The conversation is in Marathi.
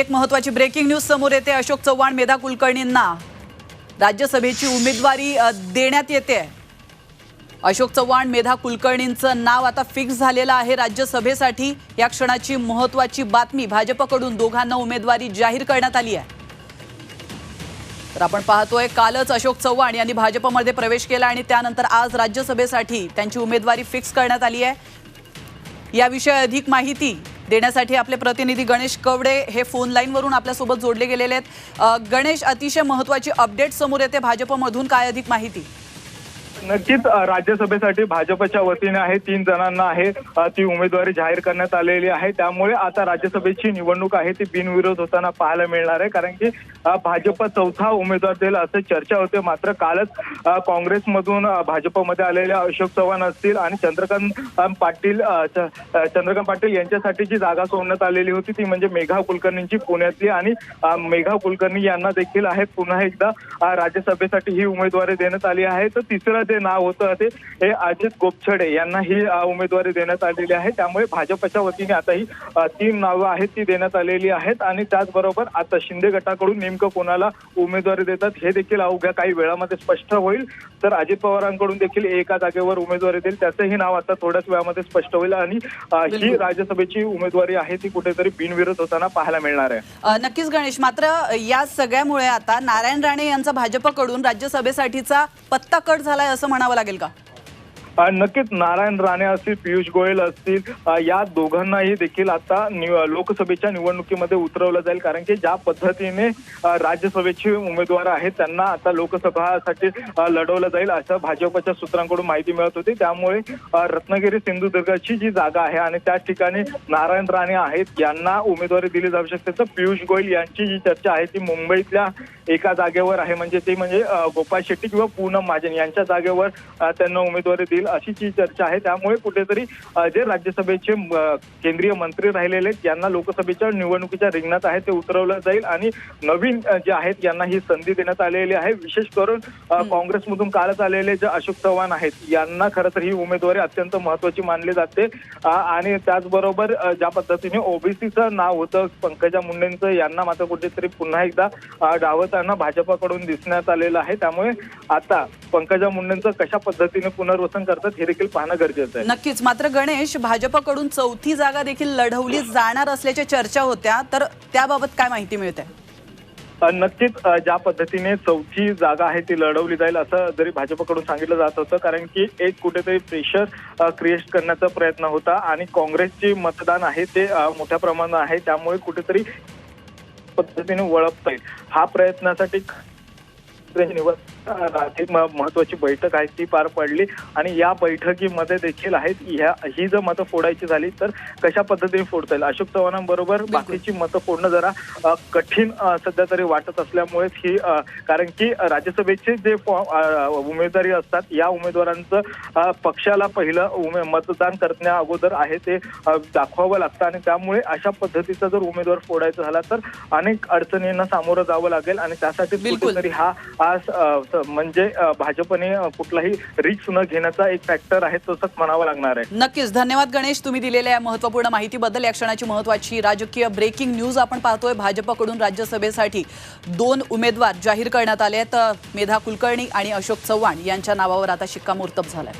एक महत्वाची ब्रेकिंग न्यूज समोर येते. अशोक चव्हाण मेधा कुलकर्णींना राज्यसभेची उमेदवारी देण्यात येते. अशोक चव्हाण मेधा कुलकर्णींचं नाव आता फिक्स झालेलं आहे राज्यसभेसाठी. या क्षणाची महत्वाची बातमी भाजपकडून दोघांना उमेदवारी जाहीर करण्यात आली आहे. तर आपण पाहतोय कालच अशोक चव्हाण यांनी भाजपमध्ये प्रवेश केला आणि त्यानंतर आज राज्यसभेसाठी त्यांची उमेदवारी फिक्स करण्यात आली आहे. याविषयी अधिक माहिती देण्यासाठी आपले प्रतिनिधी गणेश कवडे हे फोन लाईनवरून आपल्यासोबत जोडले गेलेले आहेत. गणेश अतिशय महत्वाची अपडेट समोर येते. भाजपमधून काय अधिक माहिती? नक्कीच राज्यसभेसाठी भाजपच्या वतीने आहे तीन जणांना आहे ती उमेदवारी जाहीर करण्यात आलेली आहे. त्यामुळे आता राज्यसभेची निवडणूक आहे ती बिनविरोध होताना पाहायला मिळणार आहे. कारण की भाजप चौथा उमेदवार देईल असं चर्चा होते. मात्र कालच काँग्रेसमधून भाजपमध्ये आलेले अशोक चव्हाण असतील आणि चंद्रकांत पाटील चंद्रकांत पाटील यांच्यासाठी जी जागा सोडण्यात आलेली होती ती म्हणजे मेघा कुलकर्णींची पुण्यातली आणि मेघा कुलकर्णी यांना देखील आहे पुन्हा एकदा राज्यसभेसाठी ही उमेदवारी देण्यात आली आहे. तर तिसरा जे नाव होतं ते हे अजित गोपछडे यांना ही उमेदवारी देण्यात आलेली आहे. त्यामुळे भाजपच्या वतीने आता ही तीन नावं आहेत ती देण्यात आलेली आहेत. आणि त्याचबरोबर आता शिंदे गटाकडून नेमकं कोणाला उमेदवारी देतात हे देखील अवघ्या काही वेळामध्ये स्पष्ट होईल. तर अजित पवारांकडून देखील एका जागेवर उमेदवारी देईल. त्याचंही नाव आता थोड्याच वेळामध्ये स्पष्ट होईल. आणि ही. राज्यसभेची उमेदवारी आहे ती कुठेतरी बिनविरोध होताना पाहायला मिळणार आहे. नक्कीच गणेश मात्र या सगळ्यामुळे आता नारायण राणे यांचा भाजपकडून राज्यसभेसाठीचा पत्ता कट झालाय असं म्हणावं लागेल का? नक्कीच नारायण राणे असतील पियुष गोयल असतील या दोघांनाही देखील आता लोकसभेच्या निवडणुकीमध्ये उतरवलं जाईल. कारण की ज्या पद्धतीने राज्यसभेचे उमेदवार आहेत त्यांना आता लोकसभासाठी लढवलं जाईल असं भाजपच्या सूत्रांकडून माहिती मिळत होती. त्यामुळे रत्नागिरी सिंधुदुर्गची जी जागा आहे आणि त्या ठिकाणी नारायण राणे आहेत यांना उमेदवारी दिली जाऊ शकते. तर पियुष गोयल यांची जी चर्चा आहे ती मुंबईतल्या एका जागेवर आहे. म्हणजे ती म्हणजे गोपाळ शेट्टी किंवा पूनम महाजन यांच्या जागेवर त्यांना उमेदवारी देईल अशी जी चर्चा आहे त्यामुळे कुठेतरी जे राज्यसभेचे केंद्रीय मंत्री राहिलेले आहेत यांना लोकसभेच्या निवडणुकीच्या रिंगणात आहे ते उतरवलं जाईल आणि नवीन जे आहेत यांना ही संधी देण्यात आलेली आहे. विशेष करून काँग्रेसमधून कालच आलेले जे अशोक चव्हाण आहेत यांना खरं तर ही उमेदवारी अत्यंत महत्वाची मानली जाते. आणि त्याचबरोबर ज्या पद्धतीने ओबीसीचं नाव होतं पंकजा मुंडेंचं यांना मात्र कुठेतरी पुन्हा एकदा डावताना भाजपकडून दिसण्यात आलेलं आहे. त्यामुळे आता पंकजा मुंडेंचं कशा पद्धतीने पुनर्वसन करतात हे देखील पाहणं गरजेचं आहे. नक्कीच. मात्र गणेश भाजपकडून चौथी जागा देखील लढवली जाणार असल्याच्या चर्चा होत्या तर त्याबाबत काय माहिती मिळते? नक्कीच ज्या पद्धतीने चौथी जागा आहे ती लढवली जाईल असं जरी भाजपकडून सांगितलं जात होतं कारण की एक कुठेतरी प्रेशर क्रिएट करण्याचा प्रयत्न होता आणि काँग्रेसचे मतदान आहे ते मोठ्या प्रमाणात आहे त्यामुळे कुठेतरी पद्धतीने वळपता येईल. हा प्रयत्नासाठी निवड रात्री म- महत्वाची बैठक आहे ती पार पडली. आणि या बैठकीमध्ये देखील आहेत. ह्या ही जर मतं फोडायची झाली तर कशा पद्धतीने फोडता येईल? अशोक चव्हाणांबरोबर बाकीची मतं फोडणं जरा कठीण सध्या तरी वाटत असल्यामुळेच ही कारण की राज्यसभेचे जे उमेदवारी असतात या उमेदवारांचं पक्षाला पहिलं उमे मतदान करण्या अगोदर आहे ते दाखवावं लागतं. आणि त्यामुळे अशा पद्धतीचा जर उमेदवार फोडायचा झाला तर अनेक अडचणींना सामोरं जावं लागेल. आणि त्यासाठी. कुठेतरी हा आज म्हणजे भाजपने कुठलाही रिक्स न घेण्याचा एक फॅक्टर आहे तसंच म्हणावं लागणार आहे. नक्कीच. धन्यवाद गणेश तुम्ही दिलेल्या या महत्त्वपूर्ण माहितीबद्दल. या क्षणाची महत्वाची राजकीय ब्रेकिंग न्यूज आपण पाहतोय भाजपकडून राज्यसभेसाठी. दोन उमेदवार जाहीर करण्यात आले आहेत मेधा कुलकर्णी आणि अशोक चव्हाण. यांच्या नावावर आता शिक्कामोर्तब झालाय.